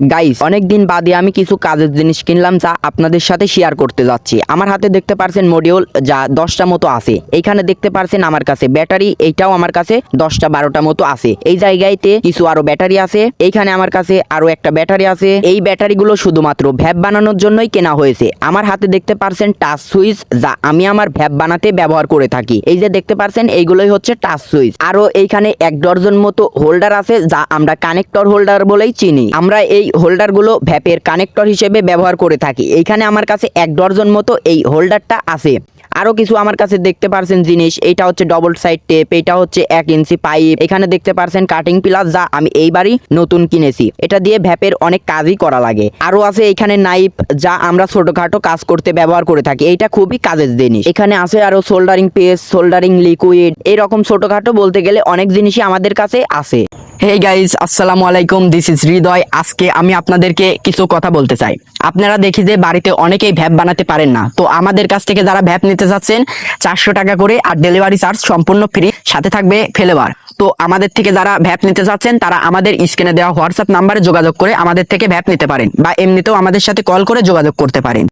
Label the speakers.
Speaker 1: Guys অনেকদিন বাদে আমি কিছু কাজের জিনিস কিনলাম যা আপনাদের সাথে শেয়ার করতে যাচ্ছি। আমার হাতে দেখতে পারছেন মডিউল যা দশটা মতো আছে। এইখানে দেখতে পারছেন আমার কাছে ব্যাটারি এইটাও আমার কাছে দশটা বারোটা মতো আছে। এই জায়গাতে কিছু আরও ব্যাটারি আছে। এইখানে আমার কাছে আরও একটা ব্যাটারি আছে। এই ব্যাটারিগুলো শুধুমাত্র ভ্যাপ বানানোর জন্যই কেনা হয়েছে। আমার হাতে দেখতে পারছেন টাচ সুইচ যা আমি আমার ভ্যাপ বানাতে ব্যবহার করে থাকি। এই যে দেখতে পারছেন, এইগুলোই হচ্ছে টাচ সুইচ আরও এইখানে এক ডজন মতো হোল্ডার আছে যা আমরা কানেক্টর হোল্ডার বলেই চিনি। আমরা এই হোল্ডারগুলো ভ্যাপের কানেক্টর হিসেবে ব্যবহার করে থাকি। এইখানে আমার কাছে এক ডজন মতো এই হোল্ডারটা আছে। আরও কিছু আমার কাছে দেখতে পারছেন জিনিস, এটা হচ্ছে ডবল সাইড টেপ এটা হচ্ছে এক ইঞ্চি পাইপ এখানে দেখতে পারছেন কাটিং প্লাস যা আমি এইবারই নতুন কিনেছি। এটা দিয়ে ভ্যাপের অনেক কাজই করা লাগে। আরও আছে এখানে নাইফ যা আমরা ছোটখাটো কাজ করতে ব্যবহার করে থাকি। এইটা খুবই কাজের জিনিস। এখানে আছে আরও সোল্ডারিং পেস্ট সোল্ডারিং লিকুইড এরকম ছোটখাটো বলতে গেলে অনেক জিনিসই আমাদের কাছে আছে। হে গাইজ আসসালামু আলাইকুম দিস ইজ হৃদয়। আজকে আমি আপনাদেরকে কিছু কথা বলতে চাই। আপনারা দেখি যে বাড়িতে অনেকেই ভ্যাপ বানাতে পারেন না। তো আমাদের কাছ থেকে যারা ভ্যাপ নিতে চাচ্ছেন চারশো টাকা করে আর ডেলিভারি চার্জ সম্পূর্ণ ফ্রি সাথে থাকবে ফ্লেভার তো আমাদের থেকে যারা ভ্যাপ নিতে চাচ্ছেন তারা আমাদের স্ক্রিনে দেওয়া হোয়াটসঅ্যাপ নাম্বারে যোগাযোগ করে আমাদের থেকে ভ্যাপ নিতে পারেন, বা এমনিতেও আমাদের সাথে কল করে যোগাযোগ করতে পারেন।